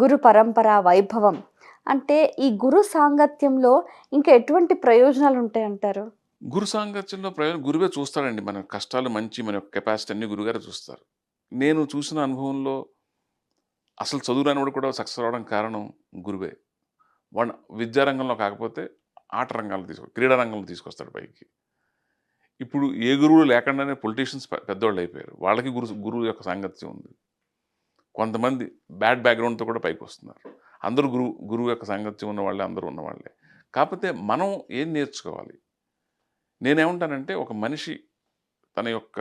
గురు పరంపర వైభవం. అంటే ఈ గురు సాంగత్యంలో ఇంకా ఎటువంటి ప్రయోజనాలు ఉంటాయి అంటారు గురు సాంగత్యంలో ప్రయోజనం గురువే చూస్తాడండి. మన కష్టాలు మంచి మన యొక్క కెపాసిటీ అన్ని గురుగారే చూస్తారు. నేను చూసిన అనుభవంలో అసలు చదువు రానివాడు కూడా సక్సెస్ అవడం కారణం గురువే. వాడు విద్యారంగంలో కాకపోతే ఆట రంగాల్లో తీసుకు క్రీడా రంగంలో తీసుకొస్తాడు పైకి. ఇప్పుడు ఏ గురువు లేకుండానే పొలిటీషియన్స్ పెద్దవాళ్ళు అయిపోయారు. వాళ్ళకి గురు గురువు యొక్క సాంగత్యం ఉంది. కొంతమంది బ్యాడ్ బ్యాక్గ్రౌండ్తో కూడా పైకి వస్తున్నారు అందరూ గురువు గురువు యొక్క సాంగత్యం ఉన్న వాళ్ళే అందరూ ఉన్నవాళ్ళే కాకపోతే మనం ఏం నేర్చుకోవాలి? నేనేమంటానంటే ఒక మనిషి తన యొక్క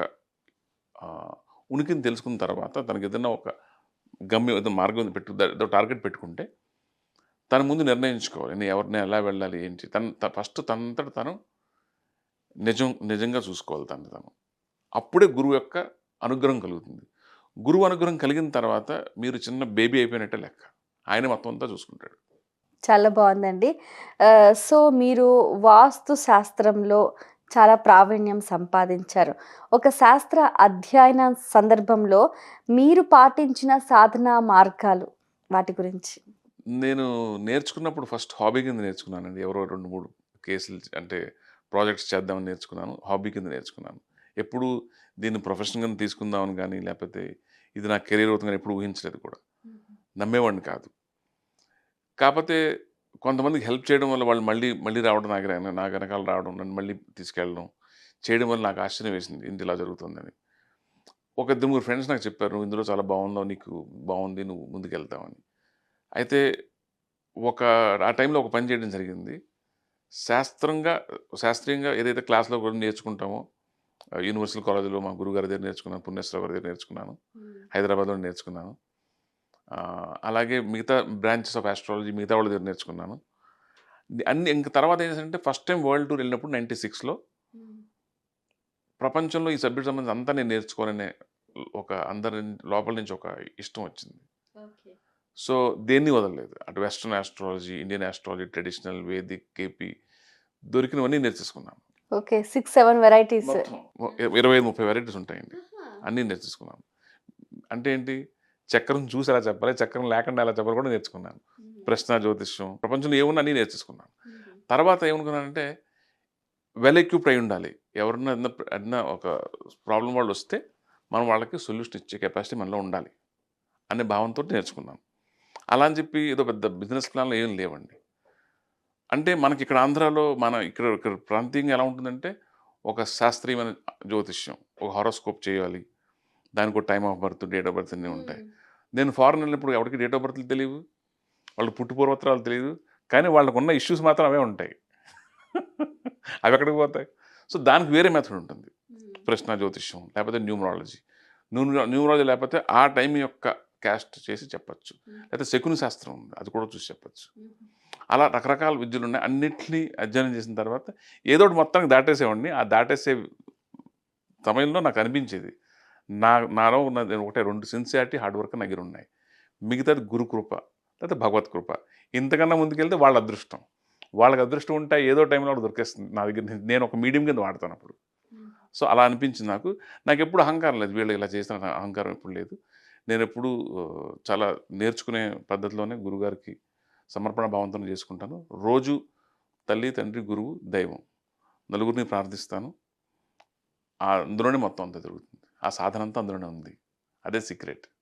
ఉనికిని తెలుసుకున్న తర్వాత తనకి ఏదైనా ఒక గమ్యం ఏదో మార్గం పెట్టు ఏదో టార్గెట్ పెట్టుకుంటే తన ముందు నిర్ణయించుకోవాలి. నేను ఎవరిని ఎలా వెళ్ళాలి ఏంటి? తన ఫస్ట్ తనంతట తను నిజం నిజంగా చూసుకోవాలి తను తను. అప్పుడే గురువు యొక్క అనుగ్రహం కలుగుతుంది. గురువు అనుగ్రహం కలిగిన తర్వాత మీరు చిన్న బేబీ అయిపోయినట్టే లెక్క. ఆయన మొత్తం అంతా చూసుకుంటాడు. చాలా బాగుందండి. సో మీరు వాస్తు శాస్త్రంలో చాలా ప్రావీణ్యం సంపాదించారు. ఒక శాస్త్ర అధ్యయన సందర్భంలో మీరు పాటించిన సాధనా మార్గాలు వాటి గురించి? నేను నేర్చుకున్నప్పుడు ఫస్ట్ హాబీ కింద నేర్చుకున్నానండి. ఎవరో రెండు మూడు కేసులు అంటే ప్రాజెక్ట్స్ చేద్దామని నేర్చుకున్నాను. హాబీ కింద నేర్చుకున్నాను. ఎప్పుడు దీన్ని ప్రొఫెషన్ కింద తీసుకుందామని కానీ లేకపోతే ఇది నా కెరీర్ అవుతుందని ఎప్పుడు ఊహించలేదు కూడా. నమ్మేవాడిని కాదు. కాకపోతే కొంతమందికి హెల్ప్ చేయడం వల్ల వాళ్ళు మళ్ళీ మళ్ళీ రావడం నాకు నా వెనకాల రావడం నన్ను మళ్ళీ తీసుకెళ్ళడం చేయడం వల్ల నాకు ఆశ్చర్యం వేసింది ఇంత ఇలా జరుగుతుందని. ఒక ఇద్దరు ముగ్గురు ఫ్రెండ్స్ నాకు చెప్పారు "నువ్వు ఇందులో చాలా బాగుందావు నీకు బాగుంది నువ్వు ముందుకెళ్తావని. అయితే ఒక ఆ టైంలో ఒక పని చేయడం జరిగింది. శాస్త్రంగా శాస్త్రీయంగా ఏదైతే క్లాస్లో కూడా నేర్చుకుంటామో యూనివర్సల్ కాలేజీలో మా గురుగారి దగ్గర నేర్చుకున్నాను పుణ్యేశ్వర గారి దగ్గర నేర్చుకున్నాను హైదరాబాద్లో నేర్చుకున్నాను. అలాగే మిగతా బ్రాంచెస్ ఆఫ్ ఆస్ట్రాలజీ మిగతా వాళ్ళ దగ్గర నేర్చుకున్నాను. అన్ని ఇంక తర్వాత ఏంటంటే ఫస్ట్ టైం వరల్డ్ టూర్ వెళ్ళినప్పుడు నైంటీ సిక్స్లో ప్రపంచంలో ఈ సబ్జెక్ట్ సంబంధించి అంతా నేను నేర్చుకోవాలనే ఒక అందరి లోపల నుంచి ఒక ఇష్టం వచ్చింది. సో దేన్ని వదలలేదు. అటు western astrology Indian astrology traditional Vedic KP దొరికినవన్నీ నేర్చేసుకున్నాను. ఓకే సిక్స్ సెవెన్ వెరైటీస్ ఇరవై ఐదు ముప్పై వెరైటీస్ ఉంటాయండి. అన్నీ నేర్చేసుకున్నాను అంటే ఏంటి? చక్రం చూసి ఎలా చెప్పాలి? చక్రం లేకుండా ఎలా చెప్పాలి కూడా నేర్చుకున్నాను. ప్రశ్న జ్యోతిష్యం ప్రపంచంలో ఏమున్నా అన్నీ నేర్చేసుకున్నాను. తర్వాత ఏమనుకున్నానంటే వెల్ ఎక్విప్డ్ అయి ఉండాలి. ఎవరన్నా ఏదన్నా ఒక ప్రాబ్లం వాళ్ళు వస్తే మనం వాళ్ళకి సొల్యూషన్ ఇచ్చే కెపాసిటీ మనలో ఉండాలి అనే భావంతో నేర్చుకున్నాను. అలా అని చెప్పి ఏదో పెద్ద బిజినెస్ ప్లాన్లో ఏం లేవండి. అంటే మనకి ఇక్కడ ఆంధ్రాలో మన ఇక్కడ ఇక్కడ ప్రాంతీయంగా ఎలా ఉంటుందంటే ఒక శాస్త్రీయమైన జ్యోతిష్యం ఒక హారోస్కోప్ చేయాలి. దానికి ఒక time of birth date of birth అన్నీ ఉంటాయి. నేను ఫారెన్ వెళ్ళినప్పుడు ఎవరికి డేట్ ఆఫ్ బర్త్లు తెలియదు వాళ్ళు పుట్టుపూర్వత్రాలు తెలియదు కానీ వాళ్ళకు ఉన్న ఇష్యూస్ మాత్రం అవే ఉంటాయి. అవి ఎక్కడికి పోతాయి? సో దానికి వేరే మెథడ్ ఉంటుంది. ప్రశ్న జ్యోతిష్యం లేకపోతే న్యూమరాలజీ. న్యూమరాలజీ లేకపోతే ఆ టైం యొక్క క్యాస్ట్ చేసి చెప్పచ్చు. లేకపోతే శకుని శాస్త్రం ఉంది. అది కూడా చూసి చెప్పచ్చు. అలా రకరకాల విద్యలు ఉన్నాయి అన్నిటినీ అధ్యయనం చేసిన తర్వాత ఏదో ఒకటి మొత్తానికి దాటేసేవాడిని. ఆ దాటేసే సమయంలో నాకు అనిపించేది. నా నాలో ఉన్న ఒకటే రెండు సిన్సియారిటీ హార్డ్ వర్క్ నా దగ్గర ఉన్నాయి. మిగతాది గురుకృప లేకపోతే భగవత్ కృప. ఇంతకన్నా ముందుకెళ్తే వాళ్ళ అదృష్టం. వాళ్ళకి అదృష్టం ఉంటే ఏదో టైంలో వాడు దొరికేస్తుంది. నా దగ్గర. నేను ఒక మీడియం కింద వాడతాను అప్పుడు. సో అలా అనిపించింది నాకు. నాకు ఎప్పుడు అహంకారం లేదు. వీళ్ళు ఇలా చేసిన అహంకారం ఎప్పుడు లేదు. నేను ఎప్పుడు చాలా నేర్చుకునే పద్ధతిలోనే గురుగారికి సమర్పణ భావంతో చేసుకుంటాను. రోజు తల్లి తండ్రి గురువు దైవం. నలుగురిని ప్రార్థిస్తాను. ఆ అందులోనే మొత్తం అంతా జరుగుతుంది. ఆ సాధన అంతా అందులోనే ఉంది. అదే సీక్రెట్.